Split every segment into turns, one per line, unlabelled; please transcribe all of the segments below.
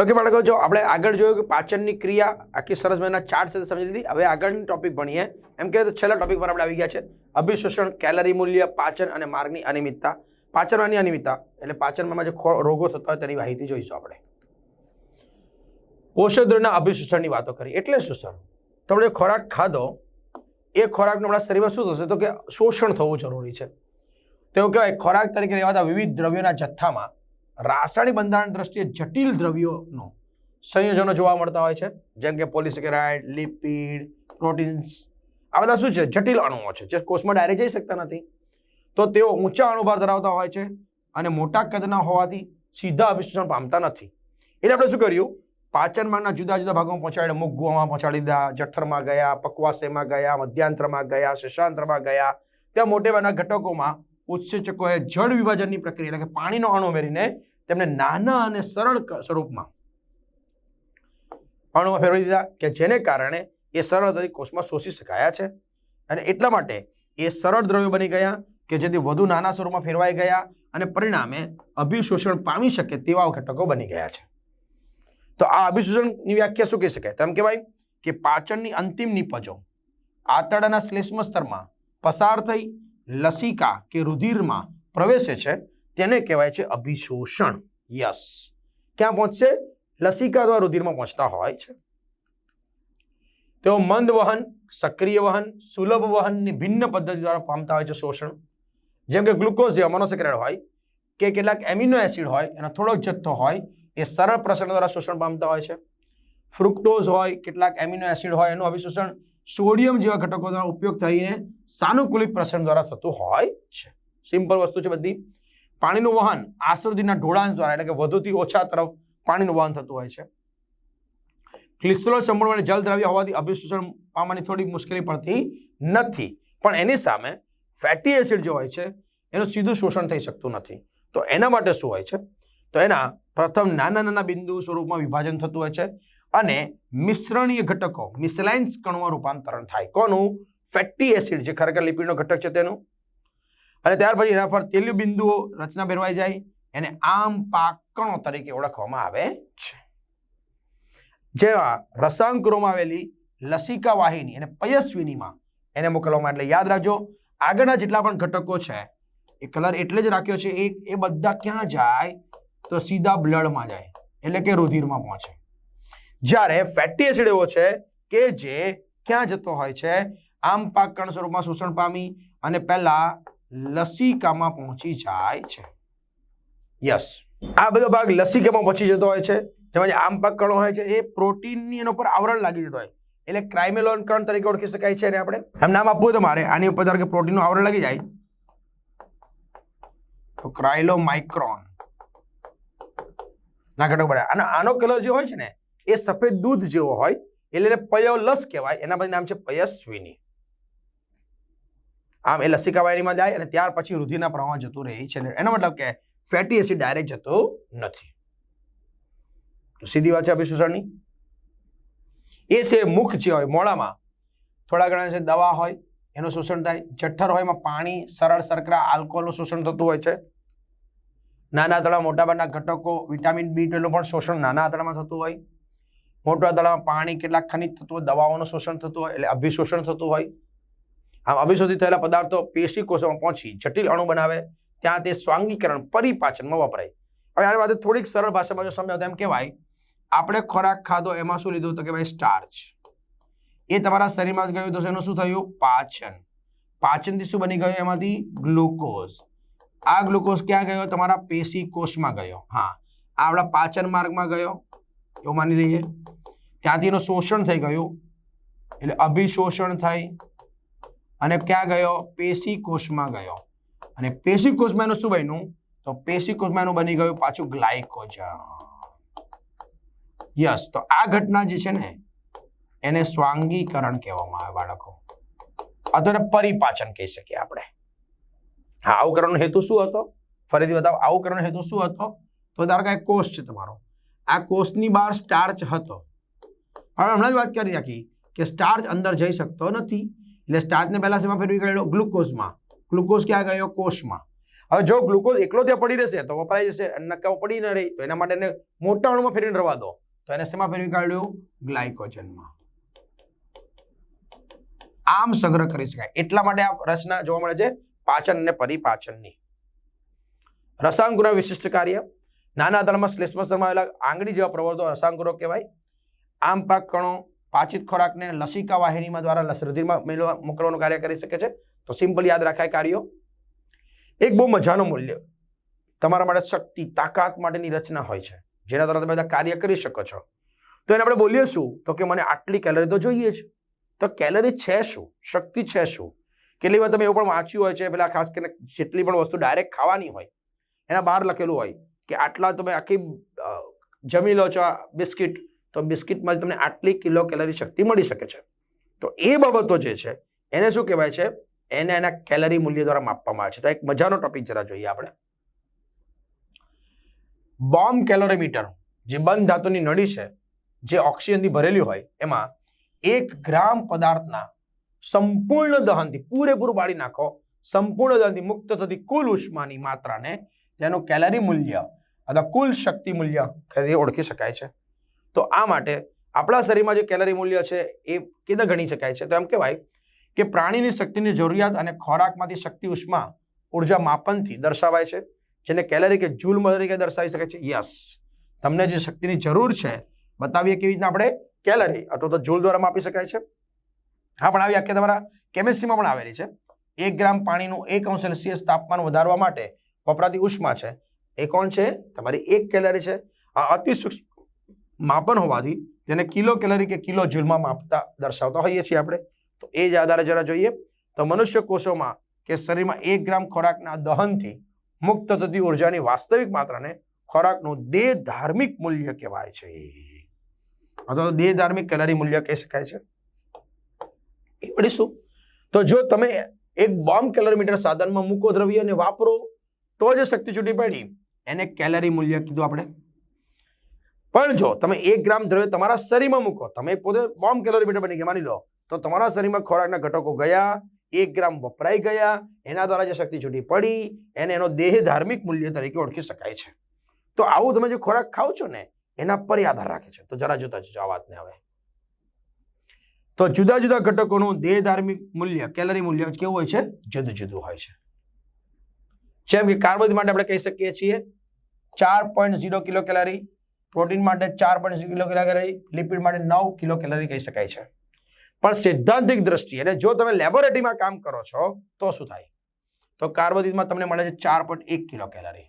Okay બાળકો, જો આપણે આગળ જોયું કે પાચનની ક્રિયા આખી સરસ મહિના ચાર્ટ સાથે સમજી લીધી. હવે આગળની ટોપિક ભણીએ. એમ કે છેલ્લા ટોપિક પર આપણે આવી ગયા છે. અભિશોષણ કેલરી મૂલ્ય, પાચન અને માર્ગની અનિયમિતતા. પાચનની અનિયમિતતા, એટલે પાચનમાં જે રોગો થતા હોય તેની માહિતી જોઈશું આપણે. ઔષધોના અભિશોષણની વાતો કરી એટલે શું, સર? તમે ખોરાક ખાધો, એ ખોરાકનું આપણા શરીરમાં શું થશે? તો કે શોષણ થવું જરૂરી છે. તેવું કહેવાય, ખોરાક તરીકે લેવાતા વિવિધ દ્રવ્યોના જથ્થામાં રાસાયણિક બંધારણ દ્રષ્ટિએ જટિલ દ્રવ્યોનો સંયોજનો જોવા મળતા હોય છે. જેમ કે પોલિસેકેરાઇડ, લિપિડ, પ્રોટીન્સ. આ બધા શું છે? જટિલ અણુઓ છે, જે કોષમાં ડાયરેક્ટ જઈ શકતા નથી. તો તેઓ ઊંચા અણુભાર ધરાવતા હોય છે અને મોટા કદના હોવાથી સીધા અભિશોષણ પામતા નથી. એટલે આપણે શું કર્યું? પાચનમાંના જુદા જુદા ભાગોમાં પહોંચાડ્યા. મુખ ગુહામાં પહોંચાડી દીધા, જઠરમાં ગયા, પકવાસેમાં ગયા, મધ્યાંતરમાં ગયા, શશાંતરમાં ગયા. ત્યાં મોટેભાગના ઘટકોમાં ઉત્સેચકોએ જળ વિભાજનની પ્રક્રિયા, એટલે કે પાણીનો અણુ ઉમેરીને તેમને નાના અને સરળ સ્વરૂપમાં અણુમાં ફેરવી દીધા કે જેને કારણે એ સરળતાથી કોષમાં શોષી શકાયા છે અને એટલા માટે એ સરળ દ્રવ્યો બની ગયા કે જેથી વધુ નાના સ્વરૂપમાં ફેરવાઈ ગયા અને પરિણામે અભિશોષણ પામી શકે તેવા ઘટકો બની ગયા છે. તો આ અભિશોષણની વ્યાખ્યા શું કહી શકાય? તેમ કહેવાય કે પાચનની અંતિમ નિપજો આંતરડાના શ્લેષ્મ સ્તરમાં પસાર થઈ લસિકા કે રુધિરમાં પ્રવેશે છે, તેને કહેવાય છે અભિશોષણ. યસ. ક્યાં પહોંચશે? લસિકા દ્વારા રુધિરમાં પહોંચતા હોય છે. તેઓ મંદ વહન, સક્રિય વહન, સુલભ વહનની ભિન્ન પદ્ધતિ દ્વારા પામતા હોય છે શોષણ. જેમ કે ગ્લુકોઝ જેવા મોનોસેક્રાઇડ હોય કે કેટલાક એમિનો એસિડ હોય, એનો થોડોક જથ્થો હોય, એ સરળ પ્રસરણ દ્વારા શોષણ પામતા હોય છે. ફ્રુક્ટોઝ હોય, કેટલાક એમિનો એસિડ હોય, એનું અભિશોષણ સોડિયમ જેવા ઘટકોના ઉપયોગ થઈને સાનુકૂલિત પ્રસરણ દ્વારા થતું હોય છે. સિમ્પલ વસ્તુ છે બધી. પાણીનું વહન આશ્રુતિના ઢોળાણ દ્વારા, એટલે કે વધુથી ઓછા તરફ પાણીનું વહન થતું હોય છે. ગ્લિસરોલ સંપૂર્ણપણે જલ દ્રાવ્ય હોવાથી અભિશોષણ પામવાની થોડી મુશ્કેલી પડતી નથી. પણ એની સામે ફેટી એસિડ જે હોય છે, એનું સીધું શોષણ થઈ શકતું નથી. તો એના માટે શું હોય છે? તો એના પ્રથમ નાના નાના બિંદુ સ્વરૂપમાં વિભાજન થતું હોય છે. અને મિશ્રણીય ઘટકો, મિસલાઇન્સ કણમાં રૂપાંતરણ થાય. કોનું? ફેટી એસિડ, જે ખરેખર લિપિડનો ઘટક છે તેનું. અને ત્યાર પછી એના પર તેલી બિંદુઓ રચના ભેરવાઈ જાય, એને આમ પાકણો તરીકે ઓળખવામાં આવે છે. જેવા રસાંકુરોમાં આવેલી લસિકા વાહિની અને પયસ્વિનીમાં એને મોકલવામાં, એટલે યાદ રાખજો, આગળના જેટલા પણ ઘટકો છે, એ કલર એટલે જ રાખ્યો છે, એ એ બધા ક્યાં જાય? તો સીધા બ્લડમાં જાય, એટલે કે રુધિરમાં પહોંચે. જ્યારે ફેટી એસિડ એવો છે કે જે ક્યાં જતો હોય છે? આમ પાકણ સ્વરૂપમાં શોષણ પામી અને પહેલા લસિકામાં પહોંચી જાય છે. યસ આ બધો ભાગ લસિકામાં પહોંચી જતો હોય છે. જેમાં જે આમ પાક કણો હોય છે, એ પ્રોટીનની એના ઉપર આવરણ લાગી જતો હોય. એટલે ક્રાઇમેલોન કણ તરીકે ઓળખી શકાય છે એને આપણે. એમ નામ આપવું તમારે આની ઉપર ધારો કે પ્રોટીનનું આવરણ લાગી જાય. તો ક્રાઇલો માઇક્રોન ના, ઘટક પડે અને આનો કલર જે હોય છે ને એ સફેદ દૂધ જેવો હોય, એટલે પયોલસ કહેવાય, એના પછી નામ છે પયસ્વિની. આમ એ લસિકા વાહિનીમાં જાય અને ત્યાર પછી રુધિરના પ્રવાહમાં જતું રહે છે. એનો મતલબ કે ફેટી એસિડ ડાયરેક્ટ જતો નથી. તો સીધી વાત છે અભિશોષણની એ છે મુખ જે હોય મોડામાં થોડા ઘણા છે દવા હોય, એનું શોષણ થાય. જઠ્ઠર હોય એમાં પાણી, સરળ શર્કરા આલ્કોહોલનું શોષણ થતું હોય છે. નાના આંતળા મોટાભાગના ઘટકો, વિટામિન બી ટ્વેલ્વનું પણ શોષણ નાના આંતળામાં થતું હોય. મોટા આંતરડામાં પાણી કેટલાક ખનિજ તત્વો, દવાઓનું શોષણ થતું હોય, એટલે અભિશોષણ થતું હોય. આમ અભિશોષિત થયેલા પદાર્થો પેશી કોષોમાં પહોંચી, જટિલ અણુ બનાવે, ત્યાં તે સ્વાંગીકરણ, પરિપાચનમાં વપરાય. હવે આની વાત થોડીક સરળ ભાષામાં જો સમજાવ એમ કહેવાય, આપણે ખોરાક ખાધો, એમાં શું લીધું તો કે ભાઈ સ્ટાર્ચ એ તમારા શરીરમાં ગયું તો એનું શું થયું? પાચન. પાચનથી શું બની ગયું? એમાંથી ગ્લુકોઝ. આ ગ્લુકોઝ ક્યાં ગયો? તમારા પેશી કોષમાં ગયો. હા. આ આપણા પાચન માર્ગમાં ગયો. એવું માની લઈએ. ત્યાંથી એનું શોષણ થઈ ગયું. એટલે અભિશોષણ થઈ અને ક્યાં ગયો? પેશી કોષમાં ગયો. અને પેશી કોષમાં એનું શું બન્યું? તો પેશી કોષમાં એનું બની ગયું પાછું ગ્લાયકોજન. યસ, તો આ ઘટના જે છે ને, એને સ્વાંગીકરણ કહેવામાં આવે બાળકો. અથવા પરિપાચન કહી શકીએ આપણે. હા, આવું કરવાનો હેતુ શું હતો? ફરીથી બતાવો, આવું કરવાનો હેતુ શું હતો? તો ધારો કે કોષ છે તમારો. આ કોષની બહાર સ્ટાર્ચ હતો. હવે હમણાં જ વાત કરી રાખી કે સ્ટાર્ચ અંદર જઈ શકતો નથી. એટલે સ્ટાર્ચને પહેલા શેમાં ફેરવી ગયેલો ગ્લુકોઝમાં. ગ્લુકોઝ ક્યાં ગયો? કોષમાં. હવે જો ગ્લુકોઝ એકલો ત્યાં પડી રહેશે તો વપરાઈ જશે નકામ પડી ન રહી તો એના માટે એને મોટા અણુમાં ફેરવીને રવા દો. તો એને શેમાં ફેરવી કાઢ્યું? ગ્લાયકોજનમાં. આમ સંગ્રહ કરી શકાય. એટલા માટે આ રચના જોવા મળે છે પાચન અને પરિપાચનની. રસાંકુરના વિશિષ્ટ કાર્ય. નાના દળમાં શ્લેષ્મસ્તરમાં આવેલા આંગળી જેવા પ્રવર્તો રસાંકુરો કહેવાય. આમ પાક કણો, પાચિત ખોરાકને લસિકા વાહિનીમાં દ્વારા મેળવવા, મોકલવાનું કાર્ય કરી શકે છે. તો સિમ્પલ યાદ રાખાય કાર્યો. એક બહુ મજાનું મૂલ્ય. તમારા માટે શક્તિ, તાકાત માટેની રચના હોય છે, જેના દ્વારા તમે બધા કાર્ય કરી શકો છો. તો એને આપણે બોલીએ શું? તો કે મને આટલી કેલરી તો જોઈએ જ. તો કેલરી છે શું? શક્તિ છે શું? કેટલી વાર તમે એવું પણ વાંચ્યું હોય છે, પેલા ખાસ કરીને જેટલી પણ વસ્તુ ડાયરેક્ટ ખાવાની હોય, એના બહાર લખેલું હોય કે આટલા તમે આખી જમી લો છો બિસ્કિટ તો બિસ્કિટમાં તમને આટલી કિલો કેલરી શક્તિ મળી શકે છે. તો એ બાબતો જે છે, એને શું કહેવાય છે? એને એના કેલરી મૂલ્ય દ્વારા માપવામાં આવે છે. તો એક મજાનો ટોપિક જરા જોઈએ આપણે. બોમ્બ કેલોરીમીટર, જે બંધ ધાતુની નળી છે, જે ઓક્સિજનથી ભરેલી હોય, એમાં એક ગ્રામ પદાર્થના સંપૂર્ણ દહનથી પૂરેપૂરું બાળી નાખો, સંપૂર્ણ દહનથી મુક્ત થતી કુલ ઉષ્માની માત્રાને તેનું કેલરી મૂલ્ય અથવા કુલ શક્તિ મૂલ્ય તરીકે ઓળખી શકાય છે. તો આ માટે આપણા શરીરમાં જે કેલરી મૂલ્ય છે એ કીધા ગણી શકાય છે? તો એમ કહેવાય કે પ્રાણીની શક્તિની જરૂરિયાત અને ખોરાકમાંથી શક્તિ ઉષ્મા ઊર્જા માપનથી દર્શાવાય છે, જેને કેલરી કે જૂલ તરીકે દર્શાવી શકે છે. યસ. તમને જે શક્તિની જરૂર છે, બતાવીએ કેવી રીતના આપણે? કેલરી, અથવા તો જૂલ દ્વારા માપી શકાય છે. હા, પણ આવી વ્યાખ્યા તમારા કેમેસ્ટ્રીમાં પણ આવેલી છે. એક ગ્રામ પાણીનું એક અંશ સેલ્સિયસ તાપમાન વધારવા માટે વપરાતી ઉષ્મા છે. એ કોણ છે? તમારી એક કેલરી છે. આ અતિ સૂક્ષ્મ માપન હોવાથી તેને કિલો કેલરી કે કિલો જૂલમાં માપતા દર્શાવતા હોઈએ છીએ આપણે. તો એ જ આધારે જરા જોઈએ. તો મનુષ્ય કોષોમાં કે શરીરમાં એક ગ્રામ ખોરાકના દહનથી મુક્ત થતી ઉર્જાની વાસ્તવિક માત્રાને ખોરાકનું દેહ ધાર્મિક મૂલ્ય કહેવાય છે. અથવા તો દેહ ધાર્મિક કેલરી મૂલ્ય કહી શકાય છે. એ વળી શું? તો જો તમે એક બોમ્બ કેલરીમીટર સાધનમાં મૂકો દ્રવ્ય અને વાપરો, તો જ શક્તિ છૂટી પડી. એને કેલરી મૂલ્ય કીધું આપણે. પણ જો તમે એક ગ્રામ દ્રવ્ય તમારા શરીરમાં મૂકો, તમે પોતે બોમ્બ કેલોરીમીટર બની ગયા, માની લો. તો તમારા શરીરમાં ખોરાકના ઘટકો ગયા, એક ગ્રામ વપરાઈ ગયા, એના દ્વારા જે શક્તિ છૂટી પડી, એને એનો દેહ ધાર્મિક મૂલ્ય તરીકે ઓળખી શકાય છે. તો આવું તમે જે ખોરાક ખાઓ છો ને, એના પર આધાર રાખે છે. તો જરા જોતા જજો આ વાતને હવે. તો જુદા જુદા ઘટકોનું દેહ ધાર્મિક મૂલ્ય કેલરી મૂલ્ય કેવું હોય છે? જુદું જુદું હોય છે. જેમ કે કાર્બોદિત માટે આપણે કહી શકીએ છીએ, ચાર point zero kilo calorie protein માટે ચાર પોઈન્ટ કિલો કેલરી લિપિડ માટે નવ કિલો કેલરી કહી શકાય છે. પણ સૈદ્ધાંતિક દ્રષ્ટિએ એટલે જો તમે લેબોરેટરીમાં કામ કરો છો, તો શું થાય? તો કાર્બોદિતમાં તમને મળે છે ચાર પોઈન્ટ એક કિલો કેલરી.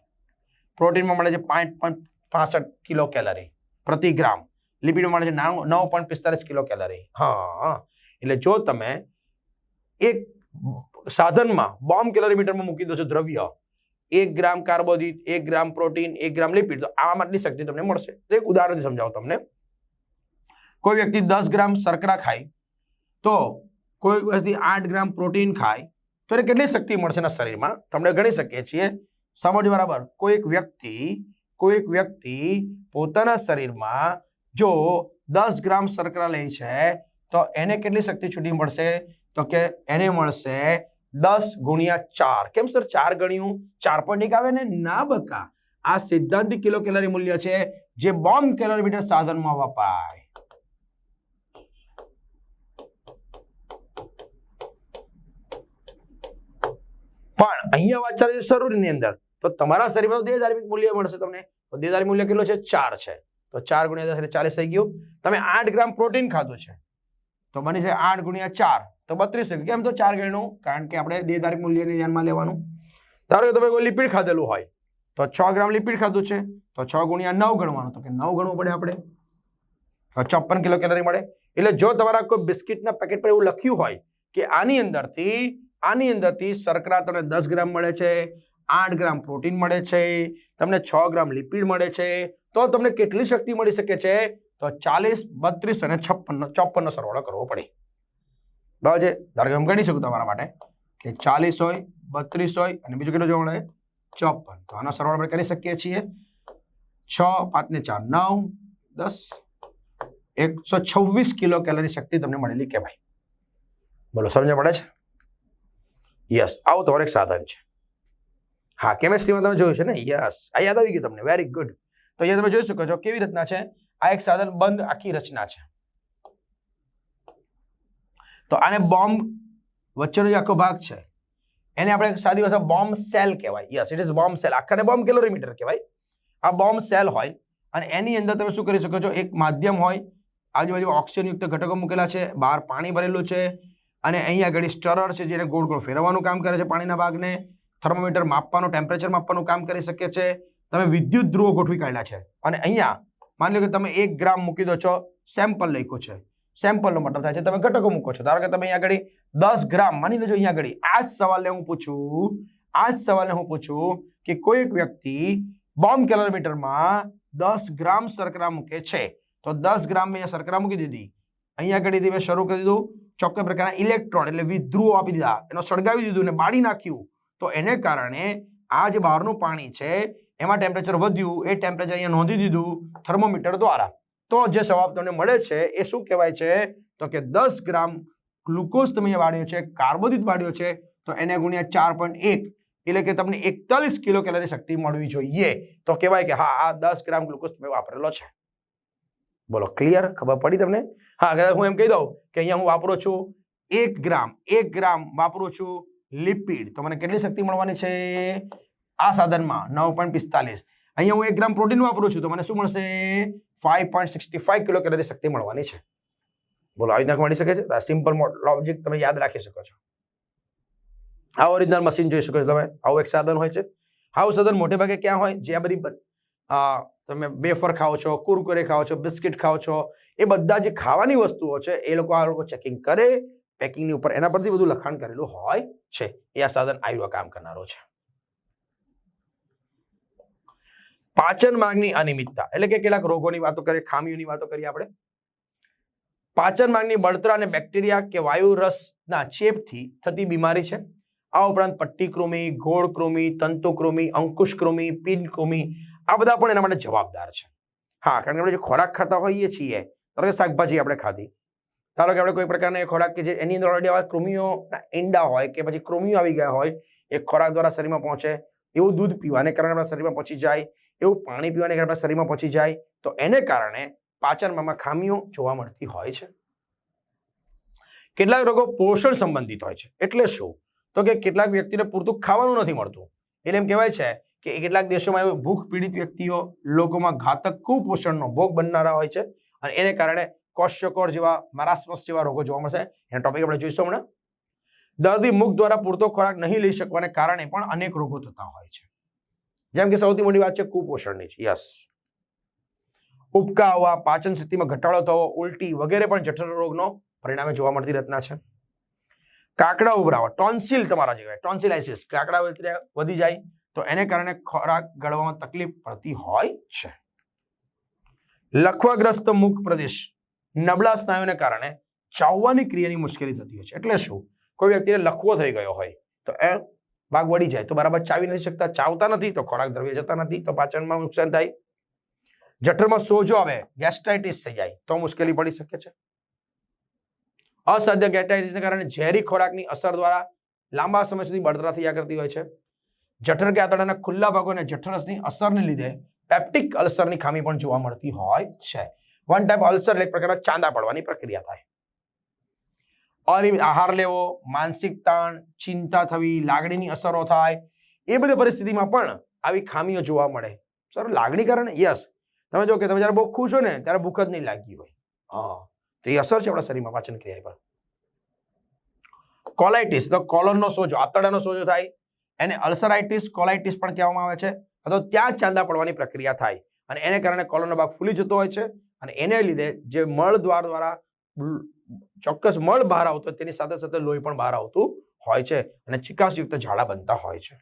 પ્રોટીનમાં મળે છે પાંચ પોઈન્ટ પાસઠ કિલો કેલરી પ્રતિ ગ્રામ. લિપિડમાં મળે છે નવ નવ પોઈન્ટ પિસ્તાલીસ કિલો કેલરી. હા. એટલે જો તમે એક સાધનમાં, બોમ્બ કેલરીમીટરમાં મૂકી દો છો દ્રવ્ય એક ગ્રામ કાર્બોદિત, એક ગ્રામ પ્રોટીન, એક ગ્રામ લિપિડ. તો આમાં આટલી શક્તિ તમને મળશે. તો એક ઉદાહરણથી સમજાવું તમને. કોઈ વ્યક્તિ દસ ગ્રામ શર્કરા ખાય, તો કોઈ વ્યક્તિ આઠ ગ્રામ પ્રોટીન ખાય, તો એને કેટલી શક્તિ મળશે એના શરીરમાં? તમને ગણી શકીએ છીએ. સમજ બરાબર? કોઈ એક વ્યક્તિ કોઈ એક વ્યક્તિ પોતાના શરીરમાં જો દસ ગ્રામ શર્કરા લે છે, તો એને કેટલી શક્તિ છૂટી મળશે? તો કે એને મળશે દસ ગુણ્યા ચાર. કેમ સર ચાર ગણ્યું, ચાર પોઈન્ટ એક આવે ને ના બકા. આ સિદ્ધાંતિક કિલો કેલરી મૂલ્ય છે જે બોમ્બ કેલરીમીટર સાધનમાં વપાય. પણ અહીંયા વાત ચાલે છે શરીરની અંદર. તો તમારા શરીરમાં દેહ ધાર્મિક મૂલ્ય મળશે તમને. તો દેહ ધાર્મિક મૂલ્ય કેટલું છે? ચાર છે. તો ચાર ગુણ્યા દસ એટલે ચાલીસ થઈ ગયું. તમે આઠ ગ્રામ પ્રોટીન ખાધું છે. તો બની છે આઠ ગુણ્યા ચાર. તો બત્રીસ થઈ કેમ તો ચાર ગણું? કારણ કે આપણે દેહ ધાર્મિક મૂલ્યને ધ્યાનમાં લેવાનું. ધારો કે તમે કોઈ લિપિડ ખાધેલું હોય, તો છ ગ્રામ લિપિડ ખાધું છે, તો છ ગુણ્યા નવ ગણવાનું. તો કે નવ ગણવું પડે આપણે? તો કિલો કેલરી મળે. એટલે જો તમારા કોઈ બિસ્કિટના પેકેટ પર એવું લખ્યું હોય કે આની અંદરથી આની અંદરથી શર્કરા તમને દસ ગ્રામ મળે છે, આઠ ગ્રામ પ્રોટીન મળે છે, તમને છ ગ્રામ લિપિડ મળે છે, તો તમને કેટલી શક્તિ મળી શકે છે? તો ચાલીસ, બત્રીસ અને છપ્પનનો ચોપનનો સરવાળો કરવો પડે. બરાબર છે? ધારો કે હું ગણી શકું તમારા માટે કે ચાલીસ હોય, બત્રીસ હોય અને બીજું કેટલું જોવા મળે ચોપન. તો આનો સરવાળો આપણે કરી શકીએ છીએ. છ, પાંચ ને ચાર, નવ, દસ, એકસો છવ્વીસ કિલો કેલરી શક્તિ તમને મળેલી કહેવાય. બોલો, સમજ પડે છે? યસ, આવું તમારું એક સાધન છે. હા, કેમેસ્ટ્રીમાં તમે જોયું છે ને? યસ, આ યાદ આવી ગયું તમને. Very good. તો અહીંયા તમે જોઈ શકો છો કેવી રચના છે? આ એક સાધન બંધ આખી રચના છે. તો આને બોમ્બ વચ્ચેનો જે આખો ભાગ છે, એને આપણે સાદી ભાષા બોમ્બ સેલ કહેવાય. Yes it is bomb cell. આખાને bomb calorimeter કહેવાય. આ બોમ્બ સેલ હોય અને એની અંદર તમે શું કરી શકો છો? એક માધ્યમ હોય આજુબાજુ ઓક્સિજનયુક્ત ઘટકો મૂકેલા છે, બહાર પાણી ભરેલું છે અને અહીં આગળ સ્ટરર છે જેને ગોળ ગોળ ફેરવવાનું કામ કરે છે પાણીના ભાગને. થર્મોમીટર માપવાનું, ટેમ્પરેચર માપવાનું કામ કરી શકે છે. તમે વિદ્યુત ધ્રુવો ગોઠવી કાઢ્યા છે. અને અહીંયા માની લો કે તમે એક ગ્રામ મૂકી દો છો, સેમ્પલ લખ્યું છે. સેમ્પલનો મતલબ થાય છે. તમે ઘટકો મૂકો છો. ધારો કે તમે અહીંયા આગળ દસ ગ્રામ, માની લેજો અહીંયા આગળ. આ જ સવાલને હું પૂછું. આ જ સવાલને હું પૂછું કે કોઈ એક વ્યક્તિ બોમ્બ કેલોમીટરમાં દસ ગ્રામ શર્કરા મૂકે છે. તો દસ ગ્રામ મેં શર્કરા મૂકી દીધી. અહીંયા આગળથી મેં શરૂ કરી દીધું. ચોક્કસ પ્રકારના ઇલેક્ટ્રોન, એટલે વિદ્રુઓ આપી દીધા. એનો સળગાવી દીધું ને બાળી નાખ્યું. તો એને કારણે આ જે બહારનું પાણી છે, એમાં ટેમ્પરેચર વધ્યું. એ ટેમ્પરેચર અહીંયા નોંધી દીધું થર્મોમીટર દ્વારા. તો જે જવાબ તમને મળે છે એ શું કહેવાય છે? તો કે દસ ગ્રામ ગ્લુકોઝ તમે વાળ્યો છે, કાર્બોદિત વાળ્યો છે, તો એને ગુણ્યા ચાર પોઈન્ટ એક એટલે કે તમને એકતાલીસ કિલો કેલરી શક્તિ મળવી જોઈએ. તો કહેવાય કે હા, આ દસ ગ્રામ ગ્લુકોઝ તમે વાપરેલો છે. બોલો ક્લિયર ખબર પડી તમને? હા હું એમ કહી દઉં કે અહીંયા હું વાપરું છું એક ગ્રામ એક ગ્રામ વાપરું છું લિપિડ. તો મને કેટલી શક્તિ મળવાની છે? આ સાધનમાં નવ પોઈન્ટ પિસ્તાલીસ. અહીંયા હું એક ગ્રામ પ્રોટીન વાપરું છું, તો મને શું મળશે? Five point sixty five kilo calorie શક્તિ મળવાની છે. બોલો, આવી રીતના મળી શકે છે? આ સિમ્પલ લોજિક તમે યાદ રાખી શકો છો. આ ઓરિજિનલ મશીન જોઈ શકો છો તમે. આવું એક સાધન હોય છે. આવું સાધન મોટે ભાગે ક્યાં હોય? જે આ બધી તમે બેફર ખાઓ છો, કુરકુરે ખાઓ છો, બિસ્કિટ ખાઓ છો, એ બધા જે ખાવાની વસ્તુઓ છે, એ લોકો આ લોકો ચેકિંગ કરે પેકિંગની ઉપર એના પરથી બધું લખાણ કરેલું હોય છે. એ આ સાધન આવ્યું કામ કરનારો છે. પાચન માર્ગની અનિયમિતતા એટલે કે કેટલાક રોગોની વાતો કરીએ, ખામીઓની વાતો કરીએ આપણે. પાચન માર્ગની બળતરા અને બેક્ટેરિયા કે વાયુ રસના ચેપથી થતી બીમારી છે. આ ઉપરાંત પટ્ટીકૃમિ, ગોળકૃમિ, તંતુકૃમિ, અંકુશકૃમિ, પિનકૃમિ, આ બધા પણ એના માટે જવાબદાર છે. હા, કારણ કે આપણે જે ખોરાક ખાતા હોઈએ છીએ, ધારો કે શાકભાજી આપણે ખાધી. ધારો કે આપણે કોઈ પ્રકારના ખોરાક કે જે એની અંદર ઓલરેડી આવા કૃમિઓના ઈંડા હોય કે પછી કૃમિઓ આવી ગયા હોય, એ ખોરાક દ્વારા શરીરમાં પહોંચે, એવું દૂધ પીવાને કારણે આપણા શરીરમાં પહોંચી જાય એવું પાણી પીવાને આપણા શરીરમાં પહોંચી જાય, તો એને કારણે પાચનમાં ખામીઓ જોવા મળતી હોય છે. કેટલાક રોગો પોષણ સંબંધિત હોય છે. એટલે શું? તો કે કેટલાક વ્યક્તિને પૂરતું ખાવાનું નથી મળતું. એટલે એમ કહેવાય છે કે કેટલાક દેશોમાં એવું ભૂખ પીડિત વ્યક્તિઓ લોકોમાં ઘાતક કુપોષણનો ભોગ બનનારા હોય છે. અને એને કારણે કોષ્યકોર જેવા મારાસ્મસ જેવા રોગો જોવા મળશે. એનો ટોપિક આપણે જોઈશું હમણાં. દર્દી મુખ દ્વારા પૂરતો ખોરાક નહીં લઈ શકવાને કારણે પણ અનેક રોગો થતા હોય છે. જેમ કે સૌથી મોટી વાત છે કુપોષણની છે યસ ઉબકા આવવા પાચન સ્થિતિમાં ઘટાડો થવો, ઉલટી વગેરે પણ જઠર રોગનો પરિણામે જોવા મળતી રચના છે. કાકડા ઉભરાવા, ટોન્સિલ તમારા જેવા ટોન્સિલાઇસિસ, કાકડા વધી જાય તો એને કારણે ખોરાક ગળવામાં તકલીફ પડતી હોય છે. લખવાગ્રસ્ત મુખ પ્રદેશ, નબળા સ્નાયુને કારણે ચાવવાની ક્રિયાની મુશ્કેલી થતી હોય છે. એટલે શું? કોઈ વ્યક્તિને લખવો થઈ ગયો હોય તો એ ભાગ વળી જાય તો બરાબર ચાવી નથી શકતા, ચાવતા નથી તો ખોરાક દ્રવ્ય જતા નથી તો પાચનમાં નુકસાન થાય. જઠરમાં સોજો આવે ગેસ્ટ્રાઇટિસ થઈ જાય, તો મુશ્કેલી પડી શકે છે. અસાધ્ય ગેસ્ટ્રાઇટિસને કારણે ઝેરી ખોરાકની અસર દ્વારા લાંબા સમય સુધી બળતરા થયા કરતી હોય છે. જઠર કે આંતરડાના ખુલ્લા ભાગોને જઠરસની અસરને લીધે પેપ્ટિક અલ્સરની ખામી પણ જોવા મળતી હોય છે. વન ટાઈપ અલ્સર એક પ્રકારના ચાંદા પડવાની પ્રક્રિયા થાય. અનિયમિત આહાર લેવો, માનસિક તાણ, ચિંતા થવી, લાગણીની અસરો થાય, એ બધી પરિસ્થિતિમાં પણ આવી ખામીઓ જોવા મળે. સર, લાગણી કારણે યસ. તમે જો કે તમે જ્યારે બહુ ખુશ હો ને, ત્યારે ભૂખ જ નહીં લાગી હોય. હા. તો એ અસર છે આપણા શરીરમાં પાચન ક્રિયા પર કોલાઇટિસ, તો કોલોનનો સોજો, આંતરડાનો સોજો થાય, એને અલ્સરાઇટિસ, કોલાઇટિસ પણ કહેવામાં આવે છે, અથવા ત્યાં ચાંદા પડવાની પ્રક્રિયા થાય. અને એને કારણે કોલોનનો ભાગ ફૂલી જતો હોય છે, અને એને લીધે જે મળ દ્વાર દ્વારા ચોક્કસ મળ બહાર આવતો તેની સાથે સાથે લોહી પણ બહાર આવતું હોય છે અને ચિકાસયુક્ત ઝાડા બનતા હોય છે.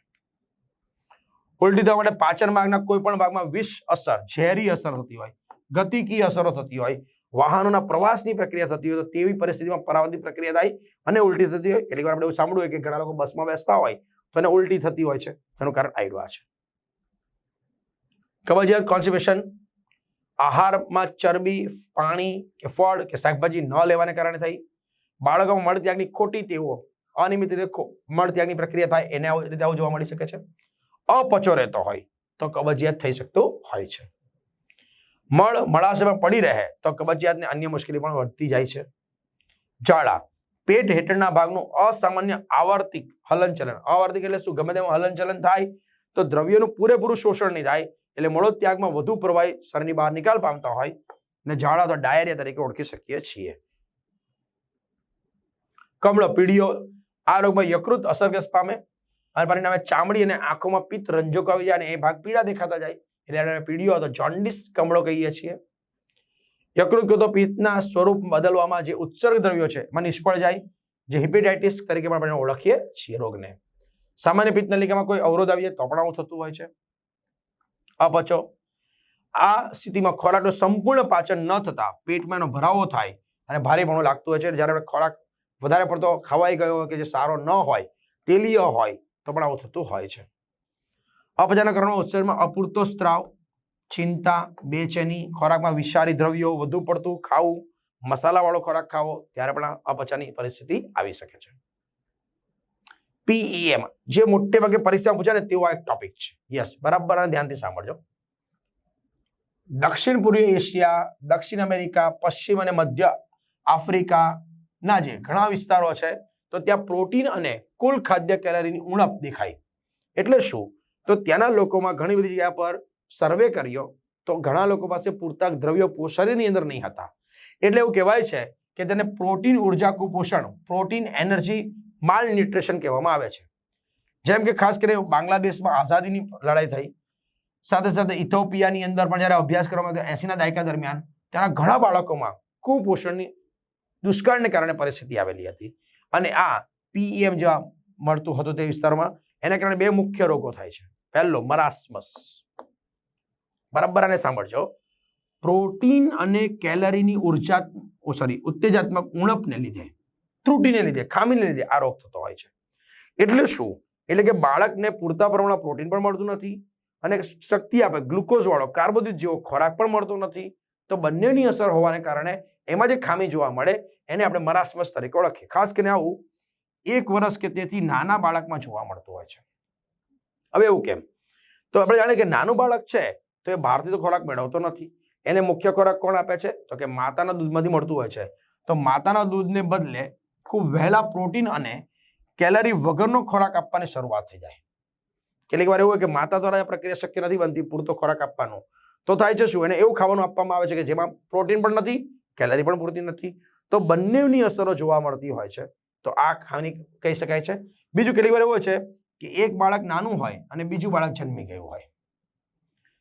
ઉલટી થવા માટે પાચન માર્ગના કોઈ પણ ભાગમાં વિષ અસર, ઝેરી અસર થતી હોય, ગતિકી અસરો થતી હોય, વાહનોના પ્રવાસની પ્રક્રિયા થતી હોય તો તેવી પરિસ્થિતિમાં પરાવર્તિત પ્રક્રિયા થાય અને ઉલટી થતી હોય. કેટલીક વાર આપણે એવું સાંભળ્યું કે ઘણા લોકો બસમાં બેસતા હોય તો એને ઉલટી થતી હોય છે તેનું કારણ આવી છે. કબજિયાત કોન્સ્ટિપેશન આહારમાં ચરબી, પાણી કે ફળ કે શાકભાજી ન લેવાને કારણે થઈ. બાળકોમાં મળત્યાગની ખોટી ટેવો, અનિયમિત રીતે મળત્યાગની પ્રક્રિયા થાય, એને આવું રીતે આવું જોવા મળી શકે છે. અપચો રહેતો હોય, તો કબજિયાત થઈ શકતું હોય છે. મળ મળાશયમાં પડી રહે, તો કબજિયાતને અન્ય મુશ્કેલી પણ વધતી જાય છે. ઝાડા પેટ હેઠળના ભાગનું અસામાન્ય આવર્તિક હલનચલન. આવર્તિક એટલે શું? ગમે તેમાં હલનચલન થાય, તો દ્રવ્યનું પૂરેપૂરું શોષણ નહીં થાય એટલે મળોત્યાગમાં વધુ પ્રવાહી શરીરની બહાર નિકાલ પામતા હોય ને ઝાડા અથવા ડાયરિયા તરીકે ઓળખી શકીએ છીએ. કમળ પીડીઓ આ રોગમાં યકૃત અસરગ્રસ્ત પામે અને પરિણામે ચામડી અને આંખોમાં પિત્ત રંજકો આવી જાય અને એ ભાગ પીળા દેખાતા જાય એટલે એને પીડીઓ અથવા જોન્ડિસ કમળો કહીએ છીએ. યકૃત તો પિત્તના સ્વરૂપ બદલવામાં જે ઉત્સર્ગ દ્રવ્યો છે એમાં નિષ્ફળ જાય, જે હિપેટાઇટિસ તરીકે પણ આપણે ઓળખીએ છીએ રોગને. સામાન્ય પિત્ત નલિકામાં કોઈ અવરોધ આવી જાય તો પણ આવું થતું હોય છે. અપચો આ સ્થિતિમાં ખોરાકનું સંપૂર્ણ પાચન ન થતાં પેટમાં એનો ભરાવો થાય અને ભારેપણું લાગતું હોય છે. જ્યારે આપણે ખોરાક વધારે પડતો ખવાઈ ગયો હોય કે જે સારો ન હોય, તેલીય હોય, તો પણ આવું થતું હોય છે. અપચાના કારણો શરીરમાં અપૂરતો સ્ત્રાવ, ચિંતા, બેચેની, ખોરાકમાં વિષારી દ્રવ્યો, વધુ પડતું ખાવું, મસાલાવાળો ખોરાક ખાવો, ત્યારે પણ અપચાની પરિસ્થિતિ આવી શકે છે. પીઈએમ જે મોટે ભાગે પરીક્ષામાં પૂછાય ને તેવો એક ટોપિક છે. યસ બરાબર ધ્યાનથી સાંભળજો. દક્ષિણ પૂર્વ એશિયા, દક્ષિણ અમેરિકા, પશ્ચિમ અને મધ્ય આફ્રિકાના જે ઘણા વિસ્તારો છે, તો ત્યાં પ્રોટીન અને કુલ ખાદ્ય કેલરીની ઉણપ દેખાય. એટલે શું? તો ત્યાંના લોકોમાં ઘણી બધી જગ્યા પર સર્વે કર્યો, તો ઘણા લોકો પાસે પૂરતા દ્રવ્યો શરીરની અંદર નહીં હતા. એટલે એવું કહેવાય છે કે તેને પ્રોટીન ઊર્જા કુપોષણ પ્રોટીન એનર્જી માલ ન્યુટ્રિશન કહેવામાં આવે છે. જેમ કે ખાસ કરીને બાંગ્લાદેશમાં આઝાદીની લડાઈ થઈ, સાથે સાથે ઇથોપિયાની અંદર પણ જ્યારે અભ્યાસ કરવામાં આવ્યો એસીના દાયકા દરમિયાન ત્યાંના ઘણા બાળકોમાં કુપોષણની દુષ્કાળને કારણે પરિસ્થિતિ આવેલી હતી. અને આ પીઈએમ જેવા મળતું હતું તે વિસ્તારમાં, એના કારણે બે મુખ્ય રોગો થાય છે. પહેલો, મરાસમસ. બરાબર આને સાંભળજો. પ્રોટીન અને કેલરીની ઊર્જા સોરી, ઉત્તેજાત્મક ઉણપને લીધે ત્રુટીને લીધે ખામીને લીધે આ રોગ થતો હોય છે. એટલે શું? એટલે કે બાળકને પૂરતા પ્રમાણમાં પ્રોટીન પણ મળતું નથી અને શક્તિ આપે ગ્લુકોઝવાળો કાર્બોદિત જેવો ખોરાક પણ મળતો નથી. તો બંનેની અસર હોવાને કારણે એમાં જે ખામી જોવા મળે એને આપણે મરાસમસ તરીકે ઓળખીએ. ખાસ કરીને આવું એક વર્ષ કે તેથી નાના બાળકમાં જોવા મળતું હોય છે. હવે એવું કેમ? તો આપણે જાણીએ કે નાનું બાળક છે તો એ બહારથી તો ખોરાક મેળવતો નથી. એને મુખ્ય ખોરાક કોણ આપે છે? તો કે માતાના દૂધમાંથી મળતું હોય છે. તો માતાના દૂધને બદલે ખૂબ વહેલા પ્રોટીન અને કેલરી વગરનો ખોરાક આપવાની શરૂઆત થઈ જાય. કેટલીક વાર એવું હોય કે માતા દ્વારા પ્રક્રિયા શક્ય નથી બનતી, પૂરતો ખોરાક આપવાનો. તો થાય છે શું? એને એવું ખાવાનું આપવામાં આવે છે કે જેમાં પ્રોટીન પણ નથી, કેલરી પણ પૂરતી નથી. તો બંનેની અસરો જોવા મળતી હોય છે. તો આ ખાની કહી શકાય છે. બીજું કેટલીક વાર એવું છે કે એક બાળક નાનું હોય અને બીજું બાળક જન્મી ગયું હોય.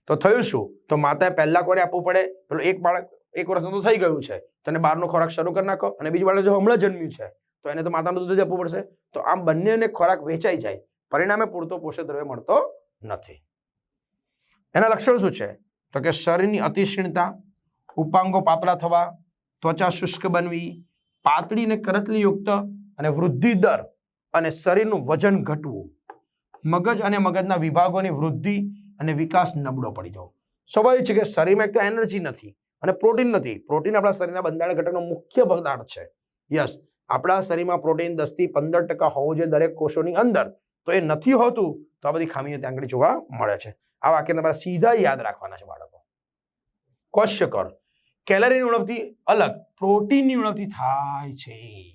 તો થયું શું? તો માતાએ પહેલા કોને આપવું પડે? પેલું એક બાળક એક વર્ષનું તો થઈ ગયું છે. તને બહારનો ખોરાક શરૂ કરી નાખો અને બીજું બાળક જો હમણાં જન્મ્યું છે, તો એને તો માતાનું દૂધ જ આપવું પડશે. તો આમ બંનેને ખોરાક વેચાઈ જાય. પરિણામે પૂરતો પોષક દ્રવ્ય મળતો નથી. એના લક્ષણ શું છે? તો કે શરીરની અતિક્ષીણતા ઉપાંગો પાતળા થવા, ત્વચા શુષ્ક બનવી પાતળી અને કરચલીયુક્ત અને વૃદ્ધિ દર અને શરીરનું વજન ઘટવું. મગજ અને મગજના વિભાગોની વૃદ્ધિ અને વિકાસ નબળો પડી જવો. સ્વાભાવિક છે કે શરીરમાં એક તો એનર્જી નથી. અને પ્રોટીન નથી. પ્રોટીન આપણા શરીરના બંધારણ ઘટકનો મુખ્ય પદાર્થ છે. યસ, આપણા શરીરમાં પ્રોટીન દસથી પંદર ટકા હોવું જોઈએ દરેક કોષોની અંદર. તો એ નથી હોતું, તો આ બધી ખામીઓ ત્યાં આગળ જોવા મળે છે. આ વાક્ય તમારે સીધા યાદ રાખવાના છે બાળકો. ક્વેશ્ચન કર. કેલરીની ઉણપથી અલગ, પ્રોટીનની ઉણપથી થાય છે.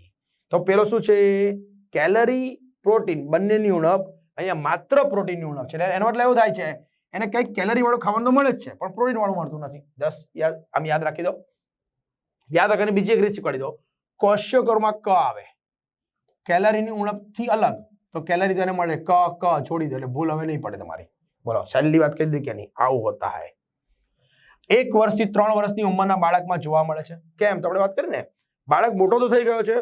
તો પેલો શું છે? કેલરી, પ્રોટીન બંનેની ઉણપ, અહીંયા માત્ર પ્રોટીનની ઉણપ છે. એટલે એનો મતલબ એવું થાય છે એને કંઈક કેલરી વાળું ખાવાનું તો મળે જ છે, પણ પ્રોટીન વાળું મળતું નથી. દસ, યાદ, આમ યાદ રાખી દો. યાદ રાખીને બીજી એક રીત શીખવાડી દો. કોશ્યકરમાં ક આવે. કેલરીની ઉણપથી અલગ. તો કેલરી તો એને મળે ક ક, છોડી દો, એટલે ભૂલ હવે નહીં પડે તમારી. બોલો, છેલ્લી વાત કહી દીધી કે નહીં? આવું હોતા હે. એક વર્ષથી ત્રણ વર્ષની ઉંમરના બાળકમાં જોવા મળે છે. કેમ? તો આપણે વાત કરીએ ને. બાળક મોટો તો થઈ ગયો છે.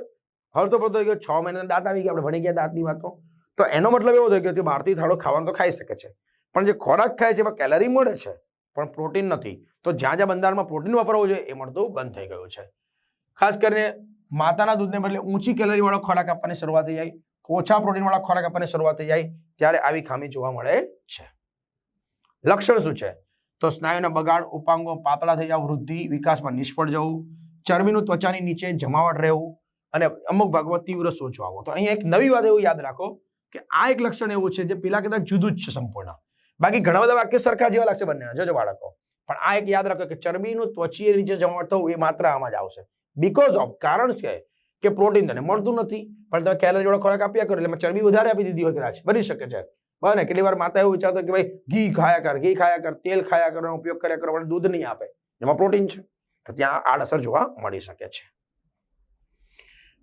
હળતો પડતો થઈ ગયો. છ મહિના દાંત આવી ગયા. આપણે ભણી ગયા દાંતની વાતો. તો એનો મતલબ એવો થઈ ગયો કે બહારથી થાળો ખાવાનું તો ખાઈ શકે છે. પણ જે ખોરાક ખાય છે, એમાં કેલરી મળે છે, પણ પ્રોટીન નથી. તો જ્યાં જ્યાં બંધારણમાં પ્રોટીન વાપરવું જોઈએ, એ મળતું બંધ થઈ ગયું છે. ખાસ કરીને માતાના દૂધને બદલે ઊંચી કેલરીવાળો ખોરાક આપવાની શરૂઆત થઈ જાય, ઓછા પ્રોટીનવાળા ખોરાક આપવાની શરૂઆત થઈ જાય, ત્યારે આવી ખામી જોવા મળે છે. લક્ષણ શું છે? તો સ્નાયુના બગાડ, ઉપાંગો પાતળા થઈ જવા, વૃદ્ધિ, વિકાસમાં નિષ્ફળ જવું, ચરબીનું ત્વચાની નીચે જમાવટ રહેવું અને અમુક ભાગમાં તીવ્ર સોજો આવો તો અહીંયા એક નવી વાત એવું યાદ રાખો કે આ એક લક્ષણ એવું છે જે પેલા કદાચ જુદું જ છે સંપૂર્ણ. બાકી ઘણા બધા વાક્ય સરખા જેવા લાગશે બંને જોજો બાળકો. પણ આ એક યાદ રાખો કે ચરબીનું ત્વચીય નીચે જમા થવું એ માત્ર આમાં જ આવશે. બીકોઝ ઓફ કારણ છે કે પ્રોટીન તને મળતું નથી. પણ તમે કેલરી જોડે ખોરાક આપ્યા કરો એટલે ચરબી વધારે આપી દીધી હોય કદાચ. બની શકે છે. બરાબર ને કેટલી વાર માતા એવું વિચારતો કે ભાઈ, ઘી ખાયા કર, ઘી ખાયા કર, તેલ ખાયા કરો ઉપયોગ કર્યા કરો, પણ દૂધ નહીં આપે. એમાં પ્રોટીન છે. તો ત્યાં આડઅસર જોવા મળી શકે છે.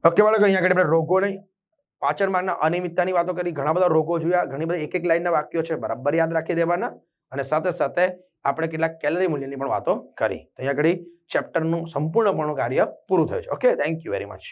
ઓકે બાળકો, અહીંયા આગળ આપણે રોગો નહીં. પાચન માર્ગના અનિયમિતતાની વાતો કરી, ઘણા બધા રોગો જોયા, ઘણી બધી એક એક લાઈનના વાક્યો છે બરાબર યાદ રાખી દેવાના અને સાથે સાથે આપણે કેટલાક કેલરી મૂલ્યની પણ વાતો કરી. તો અહીંયા આગળ ચેપ્ટરનું સંપૂર્ણપણું કાર્ય પૂરું થયું છે. Okay thank you very much